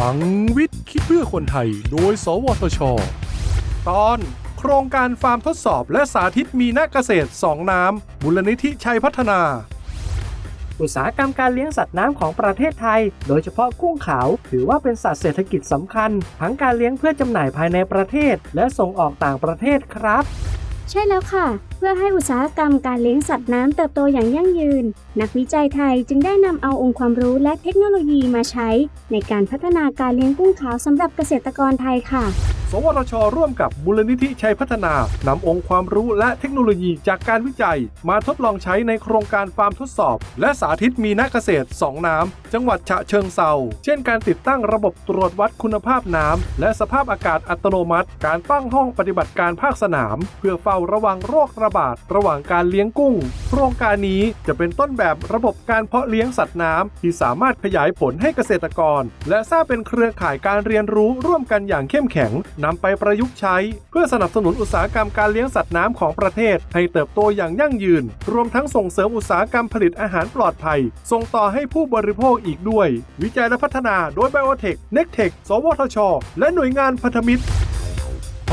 ลังวิทย์คิดเพื่อคนไทย โดย สวทช ตอนโครงการฟาร์มทดสอบและสาธิตมีนาเกษตร2น้ำมูลนิธิชัยพัฒนา อุตสาหกรรมการเลี้ยงสัตว์น้ำของประเทศไทย โดยเฉพาะกุ้งขาว ถือว่าเป็นสัตว์เศรษฐกิจสำคัญ ทั้งการเลี้ยงเพื่อจำหน่ายภายในประเทศ และส่งออกต่างประเทศครับ ใช่แล้วค่ะเพื่อให้อุตสาหกรรมการเลี้ยงสัตว์น้ำเติบโตอย่างยั่งยืน นักวิจัยไทยจึงได้นำเอาองค์ความรู้และเทคโนโลยีมาใช้ ในการพัฒนาการเลี้ยงกุ้งขาวสำหรับเกษตรกรไทยค่ะ สวทช ร่วมกับมูลนิธิชัยพัฒนานำองค์ความรู้และเทคโนโลยีจากการวิจัย มาทดลองใช้ในโครงการฟาร์มทดสอบ และสาธิตมีนาเกษตร2น้ำจังหวัดฉะเชิงเซาเช่นการติดตั้งระบบตรวจวัดคุณภาพน้ำและสภาพอากาศอัตโนมัติ การตั้งห้องปฏิบัติการภาคสนาม เพื่อเฝ้าระวังโรคระบาดระหว่างการเลี้ยงกุ้ง โครงการนี้จะเป็นต้นแบบระบบการเพาะเลี้ยงสัตว์น้ำที่สามารถขยายผลให้เกษตรกร และสร้างเป็นเครือข่ายการเรียนรู้ร่วมกันอย่างเข้มแข็งนำไปประยุกต์ใช้ เพื่อสนับสนุนอุตสาหกรรมการเลี้ยงสัตว์น้ำของประเทศ ให้เติบโตอย่างยั่งยืน รวมทั้งส่งเสริมอุตสาหกรรมผลิตอาหารปลอดภัย ส่งต่อให้ผู้บริโภคอีกด้วย วิจัยและพัฒนาโดยไบโอเทคเน็กเทคสวทช และหน่วยงานพันธมิตร